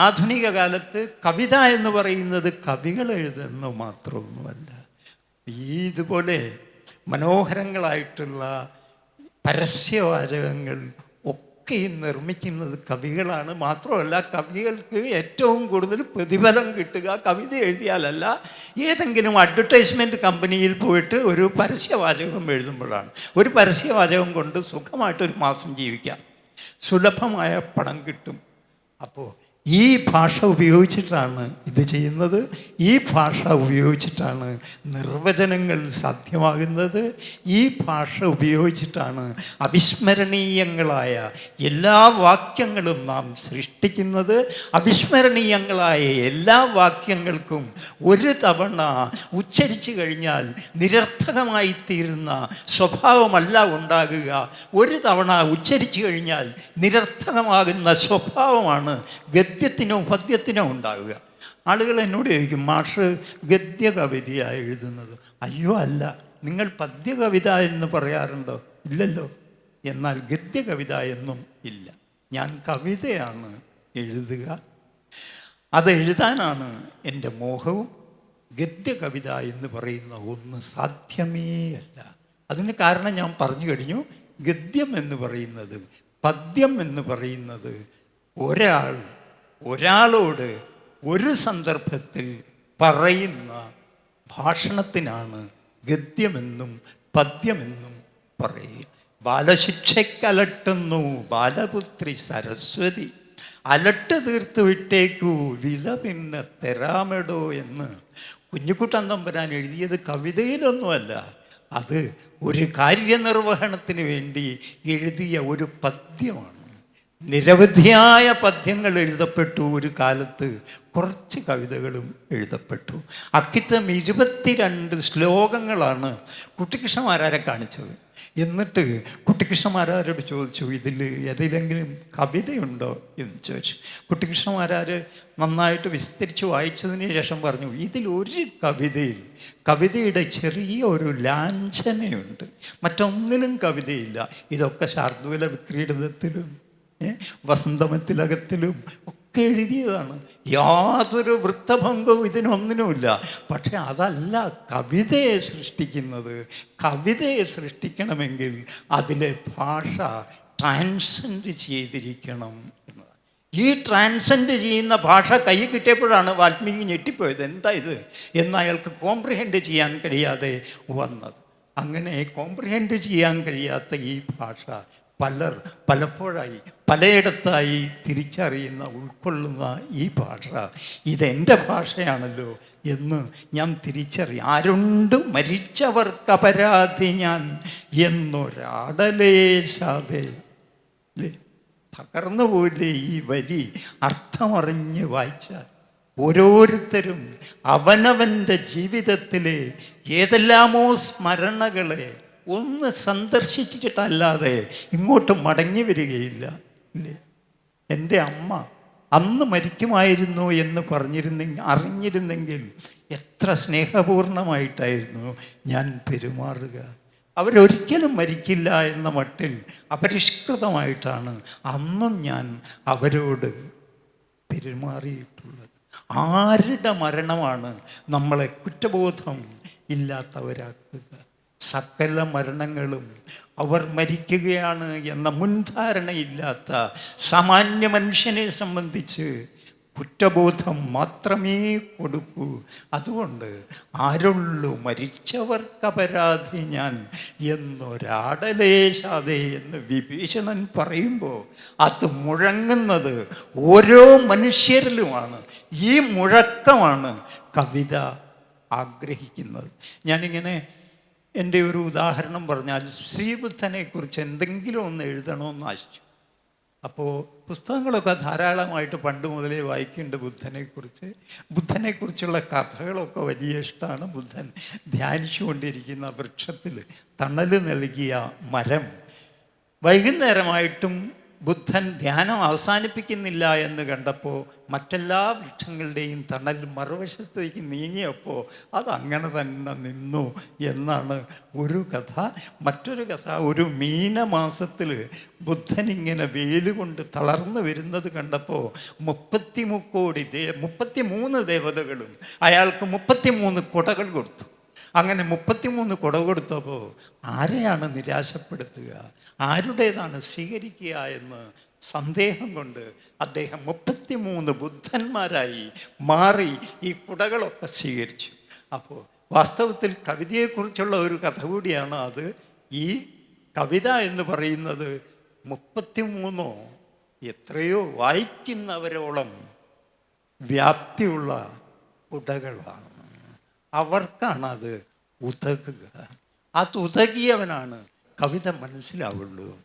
ആധുനിക കാലത്ത് കവിത എന്ന് പറയുന്നത് കവികൾ എഴുതുന്നു മാത്രമൊന്നുമല്ല. ഈ ഇതുപോലെ മനോഹരങ്ങളായിട്ടുള്ള പരസ്യവാചകങ്ങൾ ഒക്കെ നിർമ്മിക്കുന്നത് കവികളാണ്. മാത്രമല്ല കവികൾക്ക് ഏറ്റവും കൂടുതൽ പ്രതിഫലം കിട്ടുക കവിത എഴുതിയാലല്ല ഏതെങ്കിലും അഡ്വർടൈസ്മെന്റ് കമ്പനിയിൽ പോയിട്ട് ഒരു പരസ്യവാചകം എഴുതുമ്പോഴാണ്. ഒരു പരസ്യവാചകം കൊണ്ട് സുഖമായിട്ടൊരു മാസം ജീവിക്കാം. സുലഭമായ പണം കിട്ടും. അപ്പോൾ ഈ ഭാഷ ഉപയോഗിച്ചിട്ടാണ് ഇത് ചെയ്യുന്നത്. ഈ ഭാഷ ഉപയോഗിച്ചിട്ടാണ് നിർവചനങ്ങൾ സാധ്യമാകുന്നത്. ഈ ഭാഷ ഉപയോഗിച്ചിട്ടാണ് അവിസ്മരണീയങ്ങളായ എല്ലാ വാക്യങ്ങളും നാം സൃഷ്ടിക്കുന്നത്. അവിസ്മരണീയങ്ങളായ എല്ലാ വാക്യങ്ങൾക്കും ഒരു തവണ ഉച്ചരിച്ചു കഴിഞ്ഞാൽ നിരർത്ഥകമായി തീരുന്ന സ്വഭാവമല്ല ഉണ്ടാകുക. ഒരു തവണ ഉച്ചരിച്ചു കഴിഞ്ഞാൽ നിരർത്ഥകമാകുന്ന സ്വഭാവമാണ് ഗദ്യത്തിനോ പദ്യത്തിനോ ഉണ്ടാവുക. ആളുകൾ എന്നോട് ചോദിക്കും മാഷ് ഗദ്യ കവിതയാണ് എഴുതുന്നത്. അയ്യോ അല്ല. നിങ്ങൾ പദ്യ കവിത എന്ന് പറയാറുണ്ടോ? ഇല്ലല്ലോ. എന്നാൽ ഗദ്യ കവിത എന്നും ഇല്ല. ഞാൻ കവിതയാണ് എഴുതുക. അത് എഴുതാനാണ് എന്റെ മോഹവും. ഗദ്യ കവിത എന്ന് പറയുന്ന ഒന്ന് സാധ്യമേ അല്ല. അതിന് കാരണം ഞാൻ പറഞ്ഞു കഴിഞ്ഞു. ഗദ്യം എന്ന് പറയുന്നത് പദ്യം എന്ന് പറയുന്നത് ഒരാൾ ഒരാളോട് ഒരു സന്ദർഭത്തിൽ പറയുന്ന ഭാഷണത്തിനാണ് ഗദ്യമെന്നും പദ്യമെന്നും പറയുക. ബാലശിക്ഷയ്ക്കലട്ടുന്നു ബാലപുത്രി സരസ്വതി. അലട്ട് തീർത്തു വിട്ടേക്കൂ വില പിന്നെ തരാമെടോ എന്ന്. കുഞ്ഞുകുട്ടൻ തമ്പുരാൻ എഴുതിയത് കവിതയിലൊന്നുമല്ല. അത് ഒരു കാര്യനിർവഹണത്തിന് വേണ്ടി എഴുതിയ ഒരു പദ്യമാണ്. നിരവധിയായ പദ്യങ്ങൾ എഴുതപ്പെട്ടു ഒരു കാലത്ത്. കുറച്ച് കവിതകളും എഴുതപ്പെട്ടു. അക്കിത്തം ഇരുപത്തിരണ്ട് ശ്ലോകങ്ങളാണ് കുട്ടികൃഷ്ണമാരാരെ കാണിച്ചത്. എന്നിട്ട് കുട്ടികൃഷ്ണമാരാരോട് ചോദിച്ചു ഇതിൽ ഏതെങ്കിലും കവിതയുണ്ടോ? എന്ന് ചോദിച്ചു. കുട്ടികൃഷ്ണമാരാർ നന്നായിട്ട് വിസ്തരിച്ച് വായിച്ചതിന് ശേഷം പറഞ്ഞു ഇതിൽ ഒരു കവിതയിൽ കവിതയുടെ ചെറിയ ഒരു ലാഞ്ചനയുണ്ട്. മറ്റൊന്നിലും കവിതയില്ല. ഇതൊക്കെ ശാർദൂല വിക്രീഡിതത്തിലും വസന്തമത്തിലകത്തിലും ഒക്കെ എഴുതിയതാണ്. യാതൊരു വൃത്തഭംഗവും ഇതിനൊന്നിനുമില്ല. പക്ഷെ അതല്ല കവിതയെ സൃഷ്ടിക്കുന്നത്. കവിതയെ സൃഷ്ടിക്കണമെങ്കിൽ അതിലെ ഭാഷ ട്രാൻസെൻഡ് ചെയ്തിരിക്കണം എന്നതാണ്. ഈ ട്രാൻസെൻഡ് ചെയ്യുന്ന ഭാഷ കൈ കിട്ടിയപ്പോഴാണ് വാൽമീകി ഞെട്ടിപ്പോയത്. എന്താ ഇത്? എന്ന് അയാൾക്ക് കോംപ്രിഹെൻഡ് ചെയ്യാൻ കഴിയാതെ വന്നത്. അങ്ങനെ കോംപ്രിഹെൻഡ് ചെയ്യാൻ കഴിയാത്ത ഈ ഭാഷ പലർ പലപ്പോഴായി പലയിടത്തായി തിരിച്ചറിയുന്ന ഉൾക്കൊള്ളുന്ന ഈ ഭാഷ. ഇതെന്റെ ഭാഷയാണല്ലോ എന്ന് ഞാൻ തിരിച്ചറിയും. ആരുണ്ട് മരിച്ചവർക്ക് അപരാധി ഞാൻ എന്നൊരാടലേശാതെ തകർന്നു പോലെ ഈ വരി? അർത്ഥമറിഞ്ഞ് വായിച്ചാൽ ഓരോരുത്തരും അവനവന്റെ ജീവിതത്തിലെ ഏതെല്ലാമോ സ്മരണകളെ ഒന്ന് സന്ദർശിച്ചിട്ടല്ലാതെ ഇങ്ങോട്ട് മടങ്ങി വരികയില്ല. ഇല്ലേ? എന്റെ അമ്മ അന്ന് മരിക്കുമായിരുന്നു എന്ന് പറഞ്ഞിരുന്നെങ്കിൽ അറിഞ്ഞിരുന്നെങ്കിൽ എത്ര സ്നേഹപൂർണമായിട്ടായിരുന്നു ഞാൻ പെരുമാറുക. അവരൊരിക്കലും മരിക്കില്ല എന്ന മട്ടിൽ അപരിഷ്കൃതമായിട്ടാണ് അന്നും ഞാൻ അവരോട് പെരുമാറിയിട്ടുള്ളത്. ആരുടെ മരണമാണ് നമ്മളെ കുറ്റബോധം ഇല്ലാത്തവരാക്കുക? സകല മരണങ്ങളും അവർ മരിക്കുകയാണ് എന്ന മുൻധാരണയില്ലാത്ത സാമാന്യ മനുഷ്യനെ സംബന്ധിച്ച് കുറ്റബോധം മാത്രമേ കൊടുക്കൂ. അതുകൊണ്ട് ആരുള്ളൂ മരിച്ചവർക്ക് അപരാധി ഞാൻ എന്നൊരാടലേശാതെ എന്ന് വിഭീഷണൻ പറയുമ്പോൾ അത് മുഴങ്ങുന്നത് ഓരോ മനുഷ്യരിലുമാണ്. ഈ മുഴക്കമാണ് കവിത ആഗ്രഹിക്കുന്നത്. ഞാനിങ്ങനെ എന്റെ ഒരു ഉദാഹരണം പറഞ്ഞാൽ ശ്രീബുദ്ധനെക്കുറിച്ച് എന്തെങ്കിലും ഒന്ന് എഴുതണമെന്ന് ആശിച്ചു. അപ്പോൾ പുസ്തകങ്ങളൊക്കെ ധാരാളമായിട്ട് പണ്ട് മുതലേ വായിക്കുന്നുണ്ട് ബുദ്ധനെക്കുറിച്ച് ബുദ്ധനെക്കുറിച്ചുള്ള കഥകളൊക്കെ വലിയ ഇഷ്ടമാണ്. ബുദ്ധൻ ധ്യാനിച്ചുകൊണ്ടിരിക്കുന്ന വൃക്ഷത്തിൽ തണൽ നൽകിയ മരം. വൈകുന്നേരമായിട്ടും ബുദ്ധൻ ധ്യാനം അവസാനിപ്പിക്കുന്നില്ല എന്ന് കണ്ടപ്പോൾ മറ്റെല്ലാ വൃക്ഷങ്ങളുടെയും തണൽ മറുവശത്തേക്ക് നീങ്ങിയപ്പോൾ അതങ്ങനെ തന്നെ നിന്നു എന്നാണ് ഒരു കഥ. മറ്റൊരു കഥ ഒരു മീനമാസത്തിൽ ബുദ്ധൻ ഇങ്ങനെ വെയിൽ കൊണ്ട് തളർന്നു വരുന്നത് കണ്ടപ്പോൾ മുപ്പത്തി മുക്കോടി ദേ മുപ്പത്തി മൂന്ന് ദേവതകളും അയാൾക്ക് മുപ്പത്തിമൂന്ന് കൊടകൾ കൊടുത്തു. അങ്ങനെ മുപ്പത്തിമൂന്ന് കുട കൊടുത്തപ്പോൾ ആരെയാണ് നിരാശപ്പെടുത്തുക? ആരുടേതാണ് സ്വീകരിക്കുക എന്ന് സന്ദേഹം കൊണ്ട് അദ്ദേഹം മുപ്പത്തിമൂന്ന് ബുദ്ധന്മാരായി മാറി ഈ കുടകളൊക്കെ സ്വീകരിച്ചു. അപ്പോൾ വാസ്തവത്തിൽ കവിതയെക്കുറിച്ചുള്ള ഒരു കഥ കൂടിയാണ് അത്. ഈ കവിത എന്ന് പറയുന്നത് മുപ്പത്തിമൂന്നോ എത്രയോ വായിക്കുന്നവരോളം വ്യാപ്തിയുള്ള കുടകളാണ്. അവർക്കാണ് അത് ഉതകുക. അത് ഉതകിയവനാണ്. കവിത മനസ്സിലാവുള്ളൂ.